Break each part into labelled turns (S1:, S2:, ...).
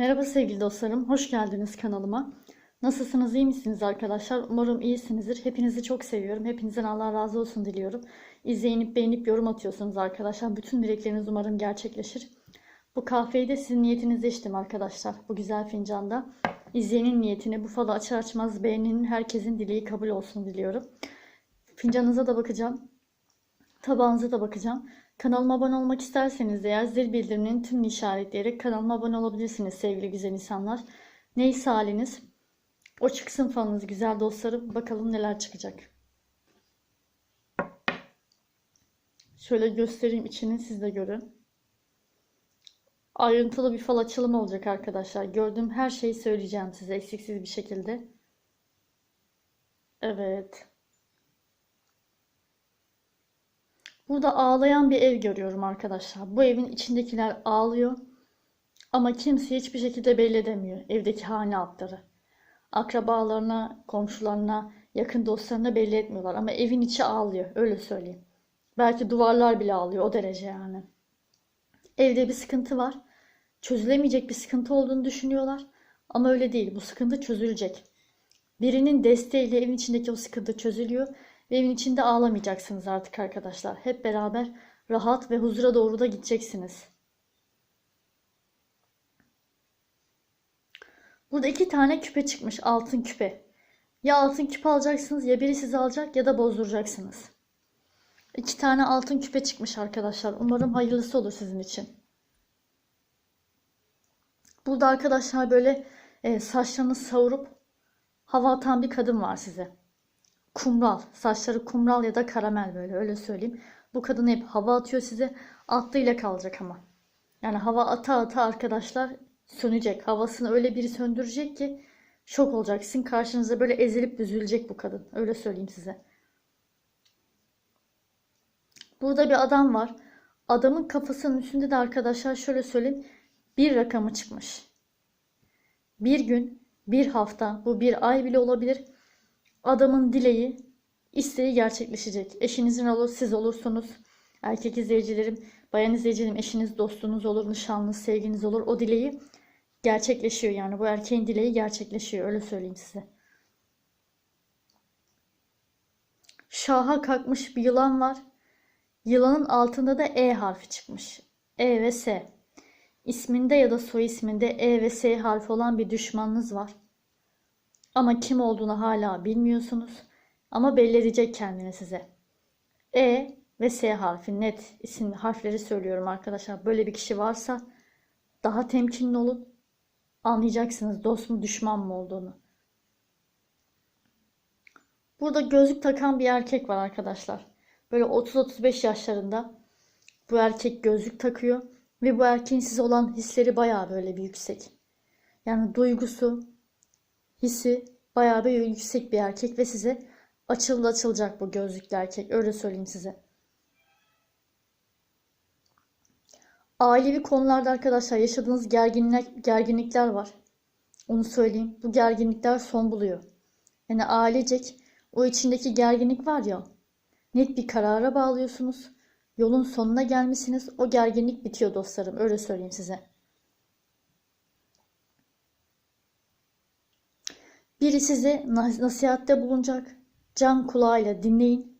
S1: Merhaba sevgili dostlarım, hoş geldiniz kanalıma. Nasılsınız, iyi misiniz arkadaşlar? Umarım iyisinizdir. Hepinizi çok seviyorum. Hepinizden Allah razı olsun diliyorum. İzleyip beğenip yorum atıyorsunuz arkadaşlar. Bütün dilekleriniz umarım gerçekleşir. Bu kahveyi de sizin niyetinizle içtim arkadaşlar. Bu güzel fincanda. İzleyenin niyetini bu falı açar açmaz beğeninin herkesin dileği kabul olsun diliyorum. Fincanınıza da bakacağım. Tabağınıza da bakacağım. Kanalıma abone olmak isterseniz eğer zil bildiriminin tümünü işaretleyerek kanalıma abone olabilirsiniz sevgili güzel insanlar. Neyse haliniz. O çıksın falınız güzel dostlarım. Bakalım neler çıkacak. Şöyle göstereyim içini siz de görün. Ayrıntılı bir fal açılımı olacak arkadaşlar. Gördüğüm her şeyi söyleyeceğim size eksiksiz bir şekilde. Evet. Burada ağlayan bir ev görüyorum arkadaşlar. Bu evin içindekiler ağlıyor. Ama kimse hiçbir şekilde belli edemiyor evdeki hane altları. Akrabalarına, komşularına, yakın dostlarına belli etmiyorlar. Ama evin içi ağlıyor. Öyle söyleyeyim. Belki duvarlar bile ağlıyor. O derece yani. Evde bir sıkıntı var. Çözülemeyecek bir sıkıntı olduğunu düşünüyorlar. Ama öyle değil. Bu sıkıntı çözülecek. Birinin desteğiyle evin içindeki o sıkıntı çözülüyor. Ve evin içinde ağlamayacaksınız artık arkadaşlar. Hep beraber rahat ve huzura doğru da gideceksiniz. Burada iki tane küpe çıkmış. Altın küpe. Ya altın küpe alacaksınız ya biri sizi alacak ya da bozduracaksınız. İki tane altın küpe çıkmış arkadaşlar. Umarım hayırlısı olur sizin için. Burada arkadaşlar böyle e, saçlarını savurup hava atan bir kadın var size. Kumral. Saçları kumral ya da karamel böyle öyle söyleyeyim. Bu kadın hep hava atıyor size. Atlıyla kalacak ama. Yani hava ata ata arkadaşlar sönecek. Havasını öyle biri söndürecek ki şok olacaksın. Karşınıza böyle ezilip düzülecek bu kadın. Öyle söyleyeyim size. Burada bir adam var. Adamın kafasının üstünde de arkadaşlar şöyle söyleyeyim. Bir rakamı çıkmış. Bir gün, bir hafta, bu bir ay bile olabilir. Adamın dileği, isteği gerçekleşecek. Eşinizin olur, siz olursunuz. Erkek izleyicilerim, bayan izleyicilerim, eşiniz, dostunuz olur, nişanlınız, sevginiz olur. O dileği gerçekleşiyor yani. Bu erkeğin dileği gerçekleşiyor. Öyle söyleyeyim size. Şaha kalkmış bir yılan var. Yılanın altında da E harfi çıkmış. E ve S. İsminde ya da soy isminde E ve S harfi olan bir düşmanınız var. Ama kim olduğunu hala bilmiyorsunuz. Ama belli edecek kendini size. E ve S harfi net isim harfleri söylüyorum arkadaşlar. Böyle bir kişi varsa daha temkinli olun. Anlayacaksınız dost mu düşman mı olduğunu. Burada gözlük takan bir erkek var arkadaşlar. Böyle 30-35 yaşlarında bu erkek gözlük takıyor ve bu erkeğin size olan hisleri bayağı böyle bir yüksek. Yani duygusu, hissi bayağı bir yüksek bir erkek ve size açıldı açılacak bu gözlüklü erkek. Öyle söyleyeyim size. Ailevi konularda arkadaşlar yaşadığınız gerginlik, gerginlikler var. Onu söyleyeyim. Bu gerginlikler son buluyor. Yani ailecek o içindeki gerginlik var ya net bir karara bağlıyorsunuz. Yolun sonuna gelmişsiniz. O gerginlik bitiyor dostlarım. Öyle söyleyeyim size. Biri size nasihatte bulunacak. Can kulağıyla dinleyin.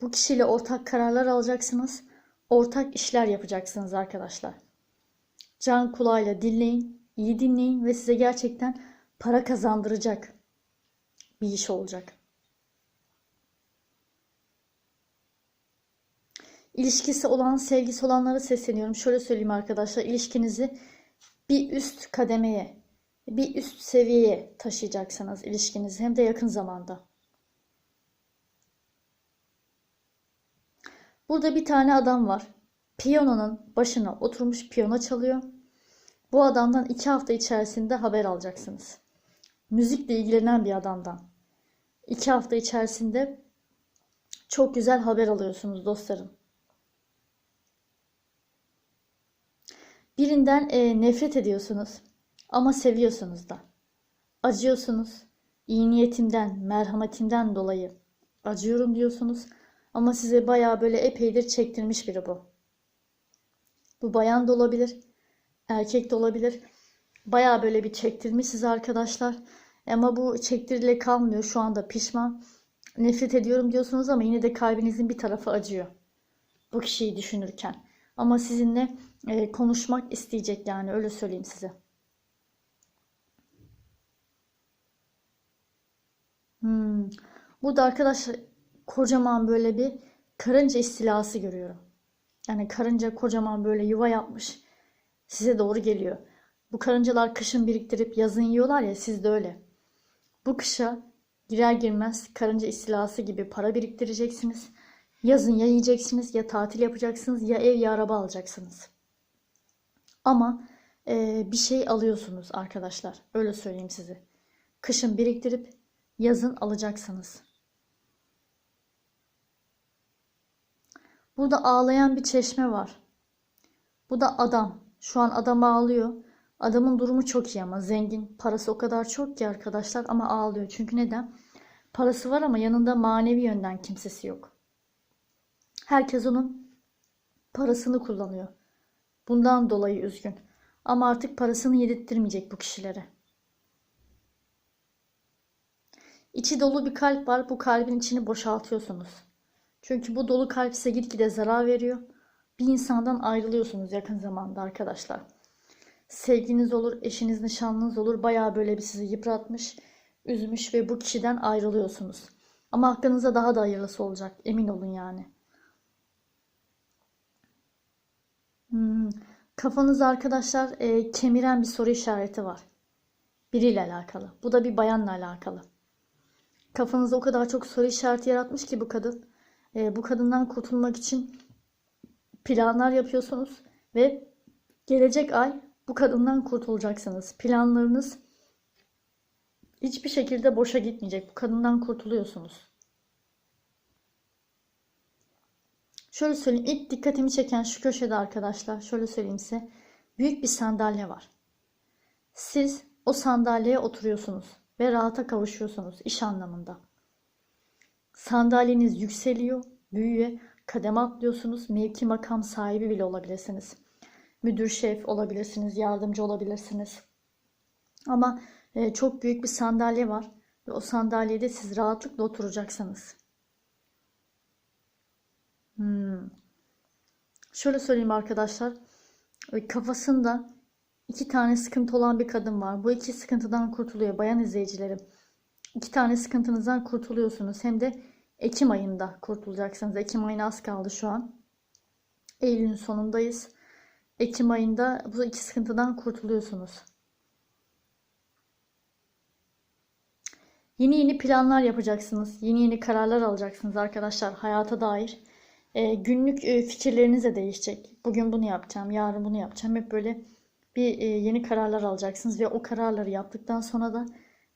S1: Bu kişiyle ortak kararlar alacaksınız. Ortak işler yapacaksınız arkadaşlar. Can kulağıyla dinleyin. iyi dinleyin ve size gerçekten para kazandıracak bir iş olacak. İlişkisi olan, sevgisi olanlara sesleniyorum. Şöyle söyleyeyim arkadaşlar. İlişkinizi bir üst kademeye, bir üst seviyeye taşıyacaksınız ilişkinizi hem de yakın zamanda. Burada bir tane adam var. Piyanonun başına oturmuş piyano çalıyor. Bu adamdan iki hafta içerisinde haber alacaksınız. Müzikle ilgilenen bir adamdan. İki hafta içerisinde çok güzel haber alıyorsunuz dostlarım. Birinden e, nefret ediyorsunuz ama seviyorsunuz da. Acıyorsunuz. İyi niyetimden, merhametimden dolayı acıyorum diyorsunuz. Ama size bayağı böyle epeydir çektirmiş biri bu. Bu bayan da olabilir, erkek de olabilir. Baya böyle bir çektirmiş size arkadaşlar. Ama bu çektirile kalmıyor. Şu anda pişman. Nefret ediyorum diyorsunuz ama yine de kalbinizin bir tarafı acıyor. Bu kişiyi düşünürken. Ama sizinle e, konuşmak isteyecek yani öyle söyleyeyim size. Hmm. Burada arkadaşlar kocaman böyle bir karınca istilası görüyorum. Yani karınca kocaman böyle yuva yapmış. Size doğru geliyor. Bu karıncalar kışın biriktirip yazın yiyorlar ya siz de öyle. Bu kışa girer girmez karınca istilası gibi para biriktireceksiniz. Yazın ya yiyeceksiniz ya tatil yapacaksınız ya ev ya araba alacaksınız. Ama e, bir şey alıyorsunuz arkadaşlar. Öyle söyleyeyim size. Kışın biriktirip yazın alacaksınız. Burada ağlayan bir çeşme var. Bu da adam. Şu an adam ağlıyor. Adamın durumu çok iyi ama zengin. Parası o kadar çok ki arkadaşlar ama ağlıyor. Çünkü neden? Parası var ama yanında manevi yönden kimsesi yok. Herkes onun parasını kullanıyor. Bundan dolayı üzgün. Ama artık parasını yedirttirmeyecek bu kişilere. İçi dolu bir kalp var. Bu kalbin içini boşaltıyorsunuz. Çünkü bu dolu kalp size gitgide zarar veriyor. Bir insandan ayrılıyorsunuz yakın zamanda arkadaşlar. Sevginiz olur, eşiniz, nişanlınız olur. Bayağı böyle bir sizi yıpratmış, üzmüş ve bu kişiden ayrılıyorsunuz. Ama hakkınızda daha da hayırlısı olacak. Emin olun yani. Hmm. Kafanızda arkadaşlar e, kemiren bir soru işareti var. Biriyle alakalı. Bu da bir bayanla alakalı. Kafanızda o kadar çok soru işareti yaratmış ki bu kadın. E, bu kadından kurtulmak için planlar yapıyorsunuz ve gelecek ay bu kadından kurtulacaksınız. Planlarınız hiçbir şekilde boşa gitmeyecek. Bu kadından kurtuluyorsunuz. Şöyle söyleyeyim. İlk dikkatimi çeken şu köşede arkadaşlar. Şöyle söyleyeyim size. Büyük bir sandalye var. Siz o sandalyeye oturuyorsunuz ve rahata kavuşuyorsunuz iş anlamında. Sandalyeniz yükseliyor, büyüyor, kademe atlıyorsunuz, mevki makam sahibi bile olabilirsiniz. Müdür, şef olabilirsiniz, yardımcı olabilirsiniz. Ama e, çok büyük bir sandalye var ve o sandalyede siz rahatlıkla oturacaksınız. Hmm. Şöyle söyleyeyim arkadaşlar. E, kafasında iki tane sıkıntı olan bir kadın var. Bu iki sıkıntıdan kurtuluyor bayan izleyicilerim. İki tane sıkıntınızdan kurtuluyorsunuz. Hem de Ekim ayında kurtulacaksınız. Ekim ayına az kaldı şu an. Eylül'ün sonundayız. Ekim ayında bu iki sıkıntıdan kurtuluyorsunuz. Yeni yeni planlar yapacaksınız. Yeni yeni kararlar alacaksınız arkadaşlar hayata dair. E, günlük e, fikirleriniz de değişecek. Bugün bunu yapacağım, yarın bunu yapacağım. Hep böyle bir e, yeni kararlar alacaksınız ve o kararları yaptıktan sonra da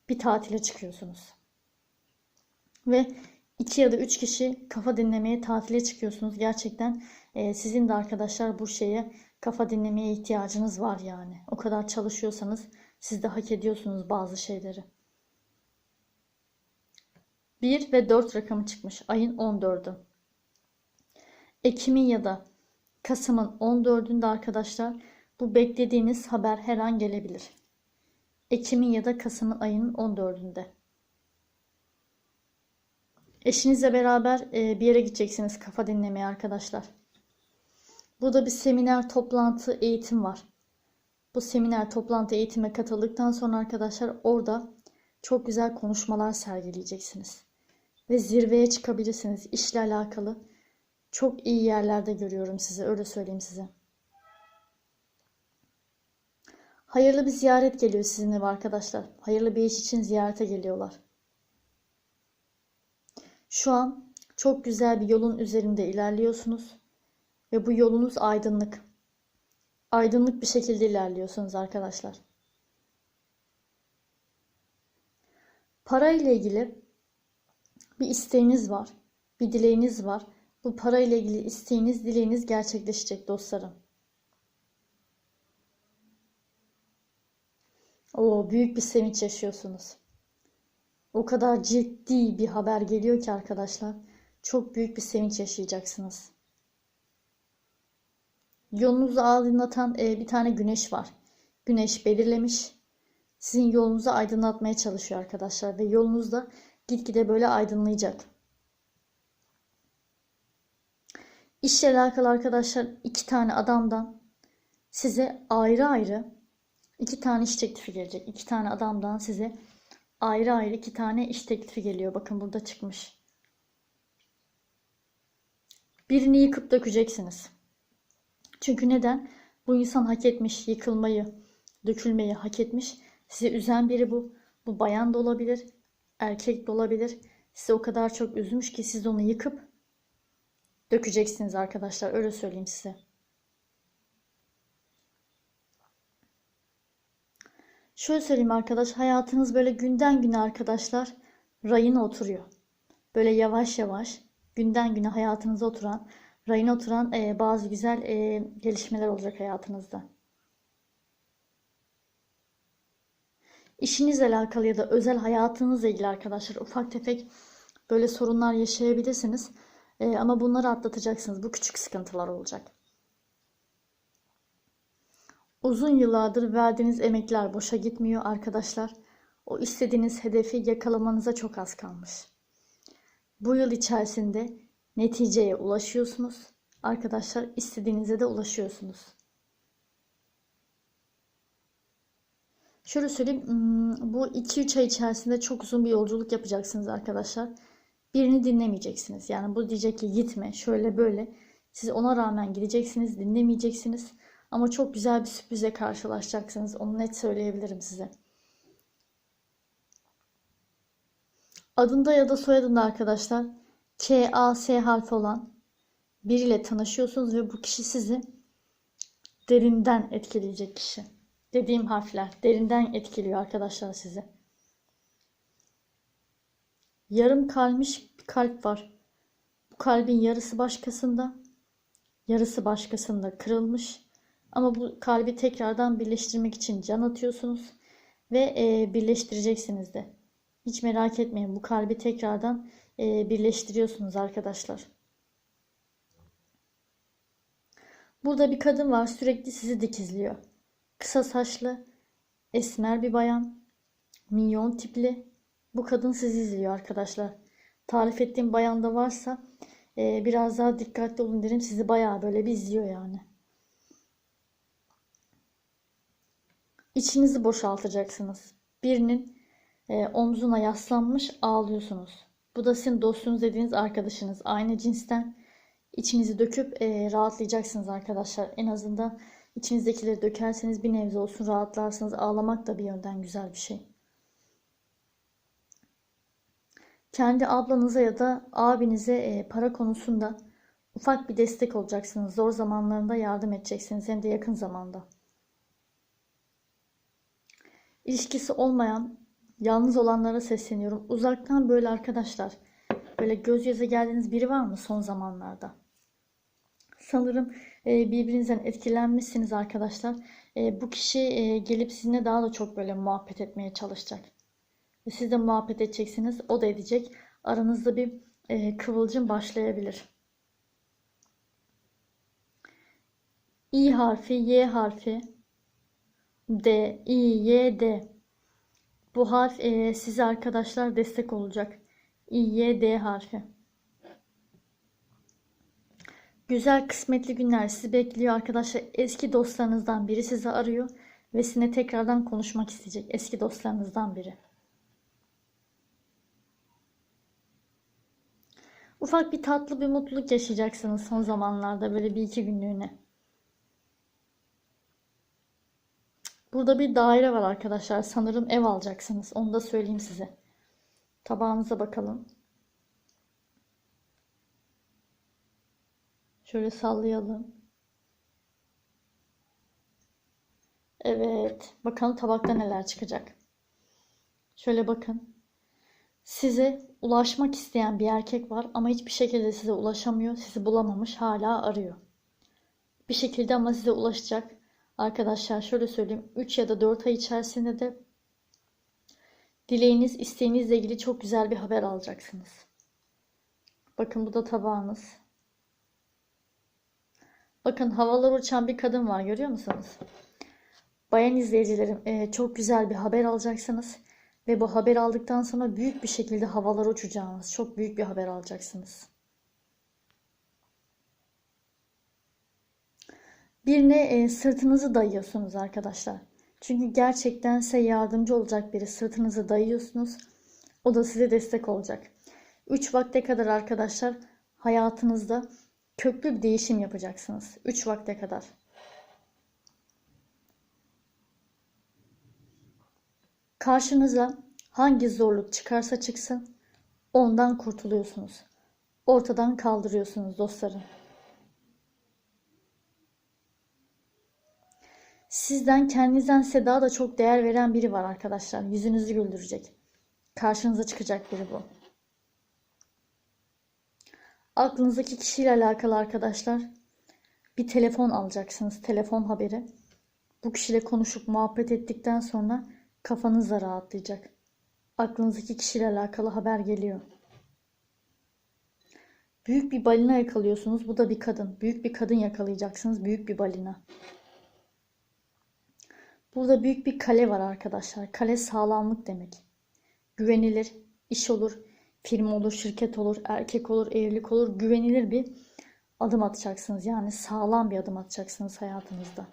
S1: bir tatile çıkıyorsunuz. Ve iki ya da üç kişi kafa dinlemeye tatile çıkıyorsunuz. Gerçekten e, sizin de arkadaşlar bu şeye kafa dinlemeye ihtiyacınız var yani. O kadar çalışıyorsanız siz de hak ediyorsunuz bazı şeyleri. 1 ve 4 rakamı çıkmış. Ayın 14'ü. Ekim'in ya da Kasım'ın 14'ünde arkadaşlar bu beklediğiniz haber her an gelebilir. Ekim'in ya da Kasım'ın ayının 14'ünde. Eşinizle beraber e, bir yere gideceksiniz kafa dinlemeye arkadaşlar. Burada bir seminer, toplantı, eğitim var. Bu seminer, toplantı, eğitime katıldıktan sonra arkadaşlar orada çok güzel konuşmalar sergileyeceksiniz. Ve zirveye çıkabilirsiniz. İşle alakalı çok iyi yerlerde görüyorum sizi. Öyle söyleyeyim size. Hayırlı bir ziyaret geliyor sizinle arkadaşlar. Hayırlı bir iş için ziyarete geliyorlar. Şu an çok güzel bir yolun üzerinde ilerliyorsunuz. Ve bu yolunuz aydınlık. Aydınlık bir şekilde ilerliyorsunuz arkadaşlar. Para ile ilgili bir isteğiniz var. Bir dileğiniz var. Bu para ile ilgili isteğiniz, dileğiniz gerçekleşecek dostlarım. O büyük bir sevinç yaşıyorsunuz. O kadar ciddi bir haber geliyor ki arkadaşlar. Çok büyük bir sevinç yaşayacaksınız. Yolunuzu aydınlatan e, bir tane güneş var. güneş belirlemiş. Sizin yolunuzu aydınlatmaya çalışıyor arkadaşlar ve yolunuz da gitgide böyle aydınlayacak. İşle alakalı arkadaşlar iki tane adamdan size ayrı ayrı iki tane iş teklifi gelecek. İki tane adamdan size ayrı ayrı iki tane iş teklifi geliyor. Bakın burada çıkmış. Birini yıkıp dökeceksiniz. Çünkü neden? Bu insan hak etmiş yıkılmayı, dökülmeyi hak etmiş. Sizi üzen biri bu. Bu bayan da olabilir, erkek de olabilir. Sizi o kadar çok üzmüş ki siz onu yıkıp dökeceksiniz arkadaşlar. Öyle söyleyeyim size. Şöyle söyleyeyim arkadaş, hayatınız böyle günden güne arkadaşlar rayına oturuyor. Böyle yavaş yavaş günden güne hayatınıza oturan, rayına oturan e, bazı güzel e, gelişmeler olacak hayatınızda. İşinizle alakalı ya da özel hayatınızla ilgili arkadaşlar ufak tefek böyle sorunlar yaşayabilirsiniz. E, ama bunları atlatacaksınız. Bu küçük sıkıntılar olacak. Uzun yıllardır verdiğiniz emekler boşa gitmiyor arkadaşlar. O istediğiniz hedefi yakalamanıza çok az kalmış. Bu yıl içerisinde neticeye ulaşıyorsunuz. Arkadaşlar istediğinize de ulaşıyorsunuz. Şöyle söyleyeyim. hmm, Bu 2-3 ay içerisinde çok uzun bir yolculuk yapacaksınız arkadaşlar. Birini dinlemeyeceksiniz. Yani bu diyecek ki gitme şöyle böyle. Siz ona rağmen gideceksiniz, dinlemeyeceksiniz. Ama çok güzel bir sürprize karşılaşacaksınız. Onu net söyleyebilirim size. Adında ya da soyadında arkadaşlar K, A, S harfi olan biriyle tanışıyorsunuz ve bu kişi sizi derinden etkileyecek kişi. Dediğim harfler derinden etkiliyor arkadaşlar sizi. Yarım kalmış bir kalp var. Bu kalbin yarısı başkasında, yarısı başkasında kırılmış. Ama bu kalbi tekrardan birleştirmek için can atıyorsunuz ve e, birleştireceksiniz de. Hiç merak etmeyin bu kalbi tekrardan e, birleştiriyorsunuz arkadaşlar. Burada bir kadın var sürekli sizi dikizliyor. Kısa saçlı, esmer bir bayan, minyon tipli. Bu kadın sizi izliyor arkadaşlar. Tarif ettiğim bayan da varsa e, biraz daha dikkatli olun derim. Sizi bayağı böyle bir izliyor yani. İçinizi boşaltacaksınız. Birinin e, omzuna yaslanmış ağlıyorsunuz. Bu da sizin dostunuz dediğiniz arkadaşınız. Aynı cinsten içinizi döküp e, rahatlayacaksınız arkadaşlar. En azından içinizdekileri dökerseniz bir nebze olsun rahatlarsınız. Ağlamak da bir yönden güzel bir şey. Kendi ablanıza ya da abinize e, para konusunda ufak bir destek olacaksınız. Zor zamanlarında yardım edeceksiniz hem de yakın zamanda. İlişkisi olmayan, yalnız olanlara sesleniyorum. Uzaktan böyle arkadaşlar, böyle göz göze geldiğiniz biri var mı son zamanlarda? Sanırım e, birbirinizden etkilenmişsiniz arkadaşlar. E, bu kişi e, gelip sizinle daha da çok böyle muhabbet etmeye çalışacak. Ve siz de muhabbet edeceksiniz. O da edecek. Aranızda bir kıvılcım başlayabilir. İ harfi, Y harfi, D, I, Y, D. Bu harf e, size arkadaşlar destek olacak. I, Y, D harfi. Güzel kısmetli günler sizi bekliyor arkadaşlar. Eski dostlarınızdan biri sizi arıyor ve sizinle tekrardan konuşmak isteyecek. Eski dostlarınızdan biri. Ufak bir tatlı bir mutluluk yaşayacaksınız son zamanlarda böyle bir iki günlüğüne. Burada bir daire var arkadaşlar. Sanırım ev alacaksınız. Onu da söyleyeyim size. Tabağınıza bakalım. Şöyle sallayalım. Evet. Bakalım tabakta neler çıkacak. Şöyle bakın. Size ulaşmak isteyen bir erkek var ama hiçbir şekilde size ulaşamıyor. Sizi bulamamış, hala arıyor. Bir şekilde ama size ulaşacak. Arkadaşlar şöyle söyleyeyim. 3 ya da 4 ay içerisinde de dileğiniz, isteğinizle ilgili çok güzel bir haber alacaksınız. Bakın bu da tabağınız. Bakın havalar uçan bir kadın var görüyor musunuz? Bayan izleyicilerim, e, çok güzel bir haber alacaksınız. Ve bu haber aldıktan sonra büyük bir şekilde havalara uçacağınız, çok büyük bir haber alacaksınız. Birine e, sırtınızı dayıyorsunuz arkadaşlar. Çünkü gerçekten size yardımcı olacak biri. Sırtınızı dayıyorsunuz. O da size destek olacak. 3 vakte kadar arkadaşlar hayatınızda köklü bir değişim yapacaksınız. 3 vakte kadar. Karşınıza hangi zorluk çıkarsa çıksın ondan kurtuluyorsunuz. Ortadan kaldırıyorsunuz dostlarım. Sizden kendinizden size daha da çok değer veren biri var arkadaşlar. Yüzünüzü güldürecek. Karşınıza çıkacak biri bu. Aklınızdaki kişiyle alakalı arkadaşlar bir telefon alacaksınız. Telefon haberi. Bu kişiyle konuşup muhabbet ettikten sonra kafanız da rahatlayacak. Aklınızdaki kişiyle alakalı haber geliyor. Büyük bir balina yakalıyorsunuz. Bu da bir kadın. Büyük bir kadın yakalayacaksınız. Büyük bir balina. Burada büyük bir kale var arkadaşlar. Kale sağlamlık demek. Güvenilir, iş olur, firma olur, şirket olur, erkek olur, evlilik olur. Güvenilir bir adım atacaksınız. Yani sağlam bir adım atacaksınız hayatınızda.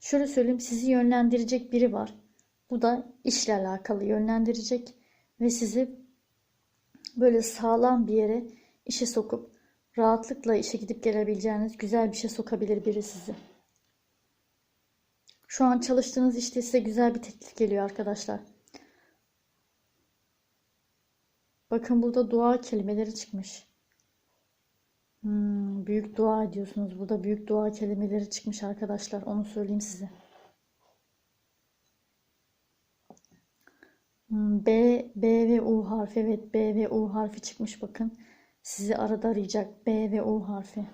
S1: Şöyle söyleyeyim sizi yönlendirecek biri var. Bu da işle alakalı yönlendirecek ve sizi böyle sağlam bir yere işe sokup rahatlıkla işe gidip gelebileceğiniz güzel bir şey sokabilir biri sizi. Şu an çalıştığınız işte size güzel bir teklif geliyor arkadaşlar. Bakın burada dua kelimeleri çıkmış. Hmm, büyük dua ediyorsunuz. Burada büyük dua kelimeleri çıkmış arkadaşlar. Onu söyleyeyim size. Hmm, B, B ve U harfi. Evet B ve U harfi çıkmış bakın. Sizi arada arayacak B ve U harfi.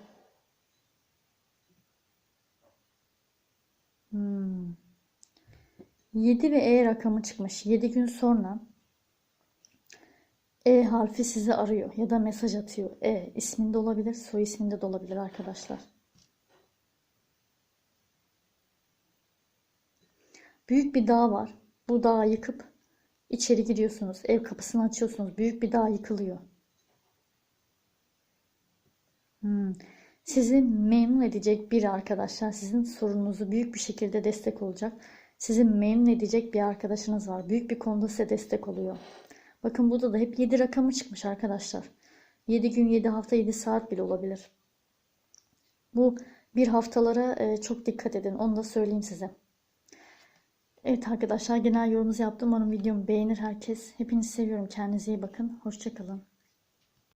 S1: Hmm. 7 ve E rakamı çıkmış. 7 gün sonra E harfi sizi arıyor ya da mesaj atıyor. E isminde olabilir, soy isminde de olabilir arkadaşlar. Büyük bir dağ var. Bu dağı yıkıp içeri giriyorsunuz. Ev kapısını açıyorsunuz. Büyük bir dağ yıkılıyor. Hmm. Sizi memnun edecek bir arkadaşlar. Sizin sorununuzu büyük bir şekilde destek olacak. Sizi memnun edecek bir arkadaşınız var. Büyük bir konuda size destek oluyor. Bakın burada da hep 7 rakamı çıkmış arkadaşlar. 7 gün, 7 hafta, 7 saat bile olabilir. Bu bir haftalara e, çok dikkat edin. Onu da söyleyeyim size. Evet arkadaşlar genel yorumunuzu yaptım. Umarım videomu beğenir herkes. Hepinizi seviyorum. Kendinize iyi bakın. Hoşçakalın.